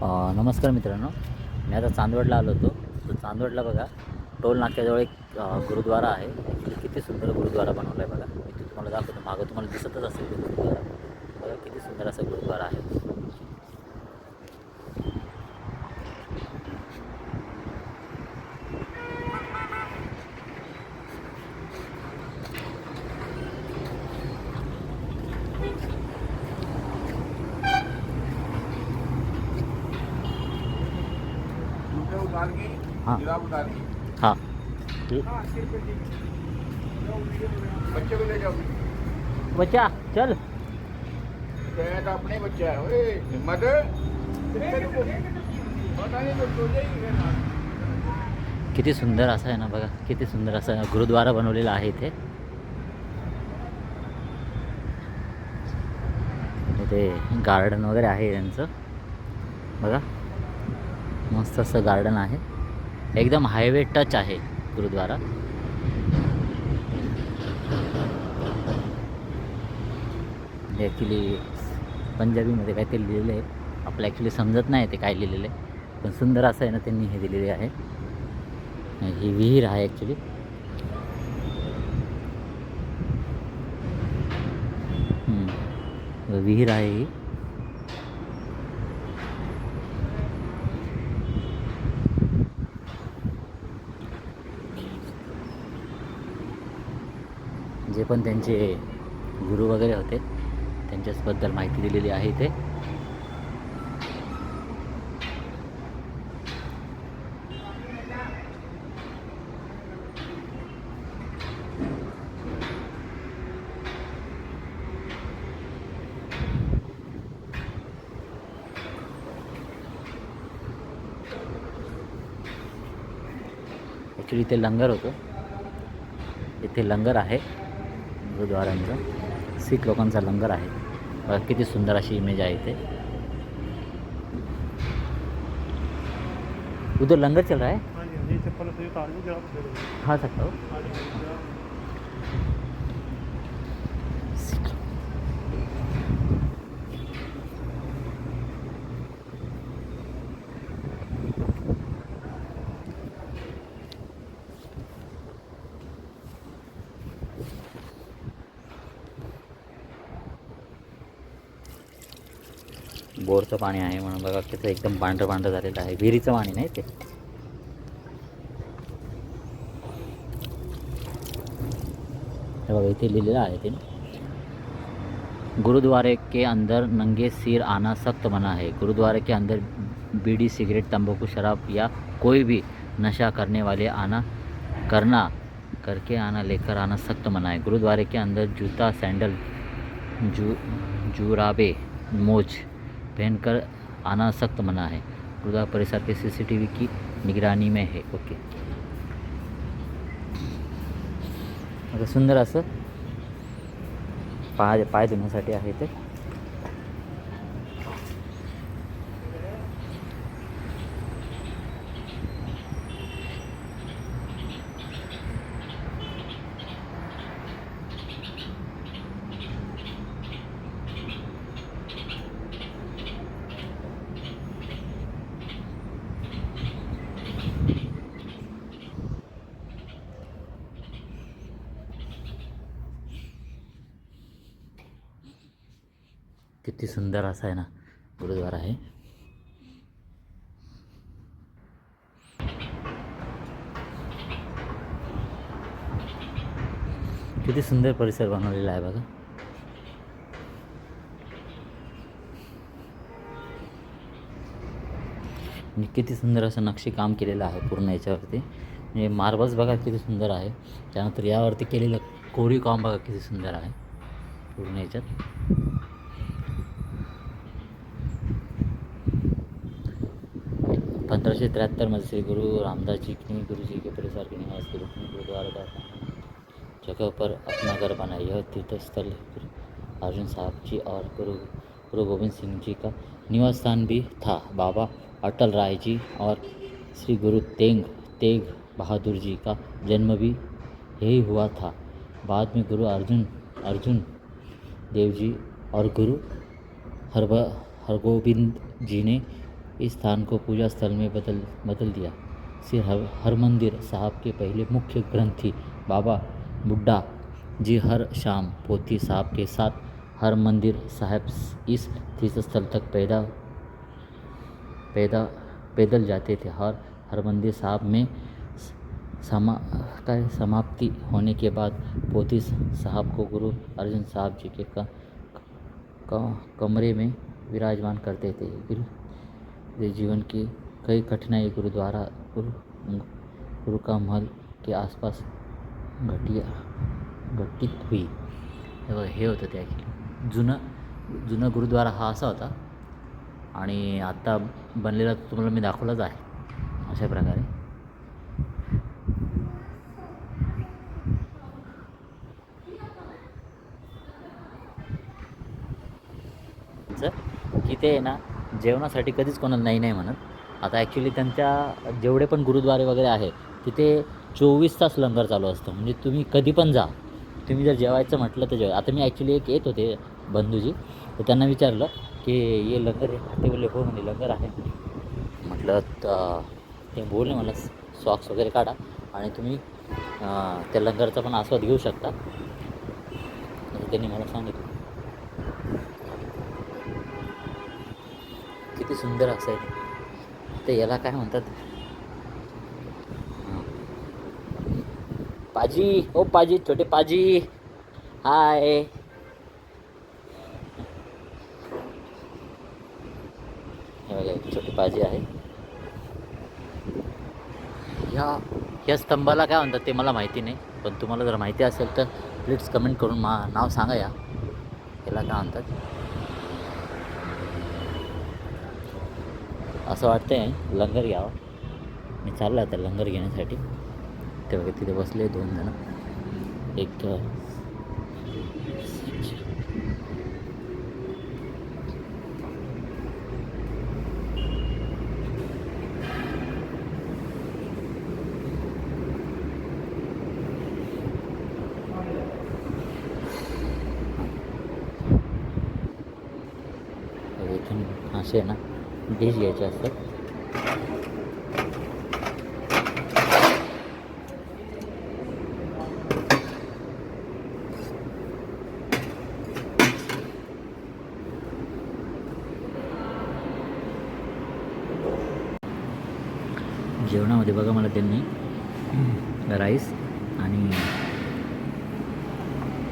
नमस्कार मित्रांनो. मी आता चांदवडला आलो होतो. तर चांदवडला बघा टोल नाक्याजवळ एक गुरुद्वारा आहे. ॲक्च्युली किती सुंदर गुरुद्वारा बनवला आहे बघा. मी तुम्हाला दाखवतो. मागं तुम्हाला दिसतच असेल गुरुद्वारा. बघा किती सुंदर असा गुरुद्वारा आहे. हाँ। हां. बच्चा चल. अपने बच्चा है हिम्मत किती सुंदर असं आहे ना बघा किती सुंदर असं गुरुद्वारा बनवलेला आहे इथे. इथे गार्डन वगैरे आहे त्यांचं. बघा मस्त असं गार्डन आहे. एकदम हायवे टच आहे गुरुद्वारा. ॲक्च्युली पंजाबीमध्ये काय ते लिहिलेलं आहे. आपलं ॲक्च्युली समजत नाही ते काय लिहिलेलं आहे. पण सुंदर असं आहे ना त्यांनी हे दिलेले आहे. ही विहीर आहे ॲक्च्युली विहीर आहे ही. जे पण त्यांचे गुरु वगैरे होते त्यांच्याचबद्दल माहिती दिलेली आहे इथे. ॲक्च्युली इथे लंगर होतो. इथे लंगर आहे. गुरुद्वारांचं शीख लोकांचा लंगर आहे. किती सुंदर अशी इमेज आहे इथे. उधर लंगर चल रहा है? हाँ सकता हो. बोरचं पाणी आहे म्हणून बघा तिथं एकदम पांढरं पांढरं झालेलं आहे. विहिरीचं पाणी नाही ते. बघा इथे लिहिलेलं आहे ते. गुरुद्वारे के अंदर नंगे सिर आना सख्त मना है. गुरुद्वारे के अंदर बीड़ी सिगरेट तंबाकू शराब या कोई भी नशा करने वाले आना करना करके आना लेकर आना सख्त मना है. गुरुद्वारे के अंदर जूता सैंडल जू जुराबे मोज पहनकर आना सख्त मना है। गुरुद्वारा परिसर के सीसीटीवी की निगरानी में है। ओके। आता सुंदर असं पाय पाय धुण्यासाठी आहे ते किती सुंदर असा आहे ना गुरुद्वारा आहे. किती सुंदर परिसर बनवलेला आहे बघा. आणि किती सुंदर असं नक्षीकाम केलेलं आहे पूर्ण याच्यावरती. म्हणजे मार्बल्स बघा किती सुंदर आहे. त्यानंतर यावरती केलेलं कोरीव काम बघा किती सुंदर आहे. पूर्ण याच्यात. पंद्रह तिहत्तर में श्री गुरु रामदास जी की, गुरु जी के परिसर के निवास के रूप में गुरुद्वारा का जगह पर अपना घर बनाया यह तीर्थ स्थल अर्जुन साहब जी और गुरु गुरु गोविंद सिंह जी का निवास स्थान भी था। बाबा अटल राय जी और श्री गुरु तेंग, तेग बहादुर जी का जन्म भी यही हुआ था। बाद में गुरु अर्जुन अर्जुन देव जी और गुरु हरब, हरगोविंद जी ने इस स्थान को पूजा स्थल में बदल बदल दिया। श्री हर हरमंदिर साहब के पहले मुख्य ग्रंथी बाबा बुड्ढा जी हर शाम पोथी साहब के साथ हर मंदिर साहब इस तीर्थ स्थल तक पैदा पैदा पैदल जाते थे। हर मंदिर साहब में समा का समाप्ति होने के बाद पोथी साहब को गुरु अर्जन साहब जी के क, क, कमरे में विराजमान करते थे। गुरु जीवन की कई कठिनाई गुरुद्वारा गुरु गुरु का महल के आसपास घटिया घटित हुई। हे बघा, हे होतं ते ॲक्च्युली जुनं जुनं गुरुद्वारा हा असा होता आणि आत्ता बनलेला तुम्हाला मी दाखवलाच आहे अशा प्रकारे. की ते आहे ना जेवणासाठी कधीच कोणाला नाही नाही म्हणत. आता ॲक्च्युली त्यांच्या जेवढे पण गुरुद्वारे वगैरे आहे तिथे चोवीस तास लंगर चालू असतं. म्हणजे तुम्ही कधी पण जा. तुम्ही जर जेवायचं म्हटलं तर जेवा. आता मी ॲक्च्युली एक येत होते बंधूजी. तर त्यांना विचारलं की ये लंगर आहे ते बोलले हो म्हणजे लंगर आहे. म्हटलं तर ते बोलले मला सॉक्स वगैरे काढा आणि तुम्ही त्या लंगरचा पण आस्वाद घेऊ शकता. त्यांनी मला सांगितलं. किती सुंदर असं आहे. ते याला काय म्हणतात? पाजी ओ पाजी छोटे पाजी. हाय. छोटे पाजी आहे. ह्या या स्तंभाला काय म्हणतात ते मला माहिती नाही पण तुम्हाला जर माहिती असेल तर प्लीज कमेंट करून मा नाव सांगा या. याला काय म्हणतात? असं वाटतं आहे लंगर घ्यावं. मी चालला आता लंगर घेण्यासाठी. ते बघा तिथे बसले दोन जण. एक असे आहे ना डिश घ्यायचे असतात. जेवणामध्ये बघा मला त्यांनी राईस आणि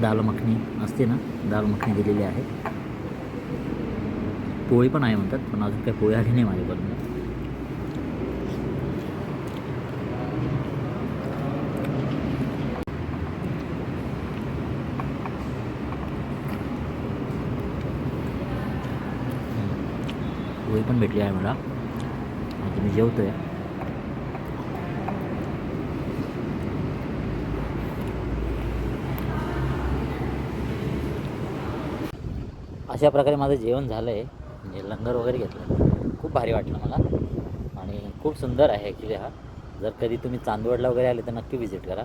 दाल मखनी असते ना दाल मखनी दिलेली आहे. पोळी पण आहे म्हणतात पण अजून काही पोळी आली नाही माझ्याकडून. पोळी पण भेटली आहे मला. आता मी जेवतोय. अशा प्रकारे माझं जेवण झालं आहे म्हणजे लंगर वगैरे घेतलं. खूप भारी वाटलं मला. आणि खूप सुंदर आहे ॲक्च्युली हा. जर कधी तुम्ही चांदवडला वगैरे आले तर नक्की व्हिजिट करा.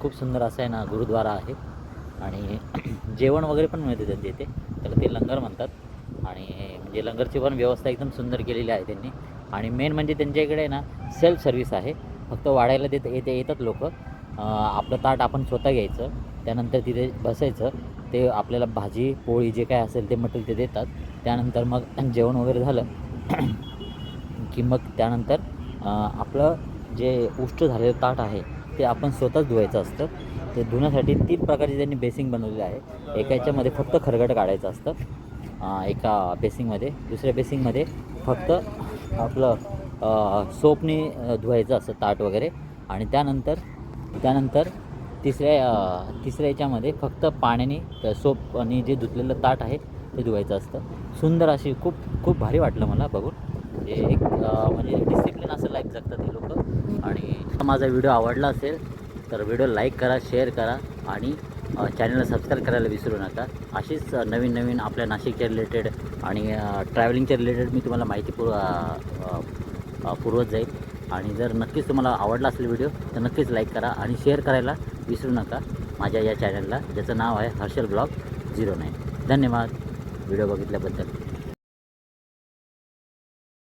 खूप सुंदर असं आहे ना गुरुद्वारा आहे. आणि जेवण वगैरे पण मिळते त्यांच्या इथे. त्याला ते लंगर म्हणतात. आणि म्हणजे लंगरची पण व्यवस्था एकदम सुंदर केलेली आहे त्यांनी. आणि मेन म्हणजे त्यांच्या इकडे ना सेल्फ सर्व्हिस आहे. फक्त वाढायला देत येते येतात लोक. आपलं ताट आपण स्वतः घ्यायचं. त्यानंतर तिथे बसायचं. ते आपल्याला भाजी पोळी जे काय असेल ते मटेरियल ते देतात. त्यानंतर मग जेवण वगैरे झालं. की मग त्यानंतर आपलं जे उष्ट झालेलं ताट आहे ते आपण स्वतःच धुवायचं असतं. ते धुण्यासाठी तीन प्रकारची त्यांनी बेसिंग बनवलेली आहे. एका याच्यामध्ये फक्त खरगट काढायचं असतं. एका बेसिंगमध्ये. दुसऱ्या बेसिंगमध्ये फक्त आपलं सोपने धुवायचं असतं ताट वगैरे. आणि त्यानंतर त्यानंतर तिसऱ्या तिसऱ्या याच्यामध्ये फक्त पाण्याने सोप आणि जे धुतलेलं ताट आहे ते धुवायचं असतं. सुंदर अशी खूप खूप भारी वाटलं मला बघून. म्हणजे एक म्हणजे डिसिप्लिन असं लाईफ जगतात हे लोक. आणि माझा व्हिडिओ आवडला असेल तर व्हिडिओ लाईक करा शेअर करा आणि चॅनलला सबस्क्राईब करायला विसरू नका. अशीच नवीन नवीन आपल्या नाशिकच्या रिलेटेड आणि ट्रॅव्हलिंगच्या रिलेटेड मी तुम्हाला माहिती पुर पुरवत जाईल. आणि जर नक्कीच तुम्हाला आवडला असेल व्हिडिओ तर नक्कीच लाईक करा आणि शेअर करायला विसरू नका. माझ्या या चॅनलला ज्याचं नाव आहे हर्षल ब्लॉग झिरो नाईन. धन्यवाद. व्हिडिओ बघितल्याबद्दल.